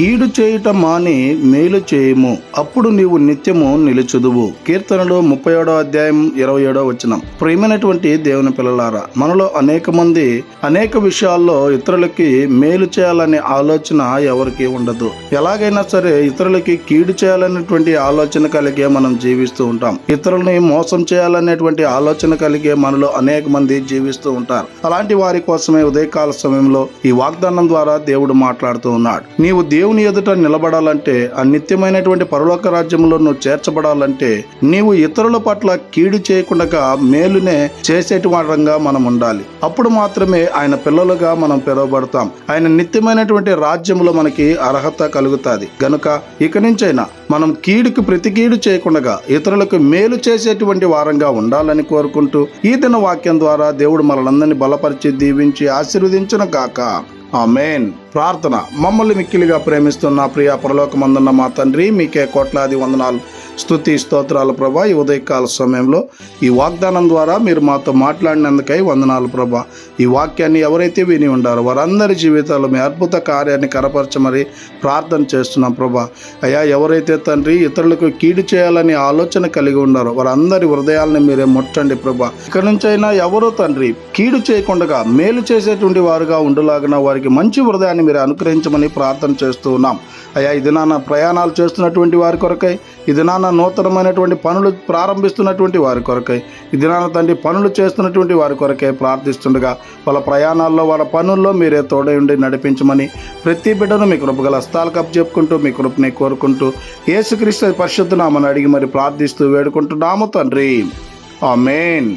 కీడు చేయుట మాని మేలు చేయము. అప్పుడు నీవు నిత్యము నిలుచుదువు. కీర్తనలు ముప్పై ఏడో అధ్యాయం ఇరవై ఏడో వచనం. ప్రియమైనటువంటి దేవుని పిల్లలారా మనలో అనేక మంది అనేక విషయాల్లో ఇతరులకి మేలు చేయాలనే ఆలోచన ఎవరికి ఉండదు. ఎలాగైనా సరే ఇతరులకి కీడు చేయాలనేటువంటి ఆలోచన కలిగే మనం జీవిస్తూ ఉంటాం. ఇతరులని మోసం చేయాలనేటువంటి ఆలోచన కలిగే మనలో అనేక మంది జీవిస్తూ ఉంటారు. అలాంటి వారి కోసమే ఉదయకాల సమయంలో ఈ వాగ్దానం ద్వారా దేవుడు మాట్లాడుతూ ఉన్నాడు. నీవు దేవుడు దేవుని ఎదుట నిలబడాలంటే ఆ నిత్యమైనటువంటి పరలోక రాజ్యంలో నువ్వు చేర్చబడాలంటే నీవు ఇతరుల పట్ల కీడు చేయకుండా మేలునే చేసేటి వారంగా మనం ఉండాలి. అప్పుడు మాత్రమే ఆయన పిల్లలుగా మనం పిలువబడతాం. ఆయన నిత్యమైనటువంటి రాజ్యంలో మనకి అర్హత కలుగుతుంది. గనుక ఇక నుంచైనా మనం కీడుకు ప్రతి కీడు చేయకుండా ఇతరులకు మేలు చేసేటువంటి వారంగా ఉండాలని కోరుకుంటూ ఈ దిన వాక్యం ద్వారా దేవుడు మనలందరినీ బలపరిచి దీవించి ఆశీర్వదించిన గాక. ఆమెన్. ప్రార్థన. మమ్మల్ని మిక్కిలిగా ప్రేమిస్తున్న ప్రియ పరలోకమందున్న మా తండ్రి మీకే కోట్లాది వందనాలు. స్థుతి స్తోత్రాలు ప్రభా. ఈ ఉదయకాల సమయంలో ఈ వాగ్దానం ద్వారా మీరు మాతో మాట్లాడినందుకై వందనాలు ప్రభా. ఈ వాక్యాన్ని ఎవరైతే విని ఉండారో వారందరి జీవితాల్లో మీ అద్భుత కార్యాన్ని కనపరచమని ప్రార్థన చేస్తున్నాం ప్రభా. అయ్యా ఎవరైతే తండ్రి ఇతరులకు కీడు చేయాలని ఆలోచన కలిగి ఉన్నారో వారందరి హృదయాలను మీరే ముట్టండి ప్రభా. ఇక్కడి నుంచైనా ఎవరో తండ్రి కీడు చేయకుండా మేలు చేసేటువంటి వారుగా ఉండలాగిన వారికి మంచి హృదయాన్ని మీరు అనుగ్రహించమని ప్రార్థన చేస్తూ ఉన్నాం. అయ్యా ఇది నాన్న ప్రయాణాలు చేస్తున్నటువంటి వారి కొరకై ఇది నాన్న నూతనమైనటువంటి పనులు ప్రారంభిస్తున్నటువంటి వారి కొరకై ఇది నాన్న తండ్రి పనులు చేస్తున్నటువంటి వారి కొరకై ప్రార్థిస్తుండగా వాళ్ళ ప్రయాణాల్లో వాళ్ళ పనుల్లో మీరే తోడై ఉండి నడిపించమని ప్రతి బిడ్డను మీ కృపగల హస్తాలు కప్ చెప్పుకుంటూ మీ కృపని కోరుకుంటూ యేసుక్రీస్తు పరిశుద్ధనామని అడిగి మరి ప్రార్థిస్తూ వేడుకుంటున్నాము తండ్రి. ఆ మెయిన్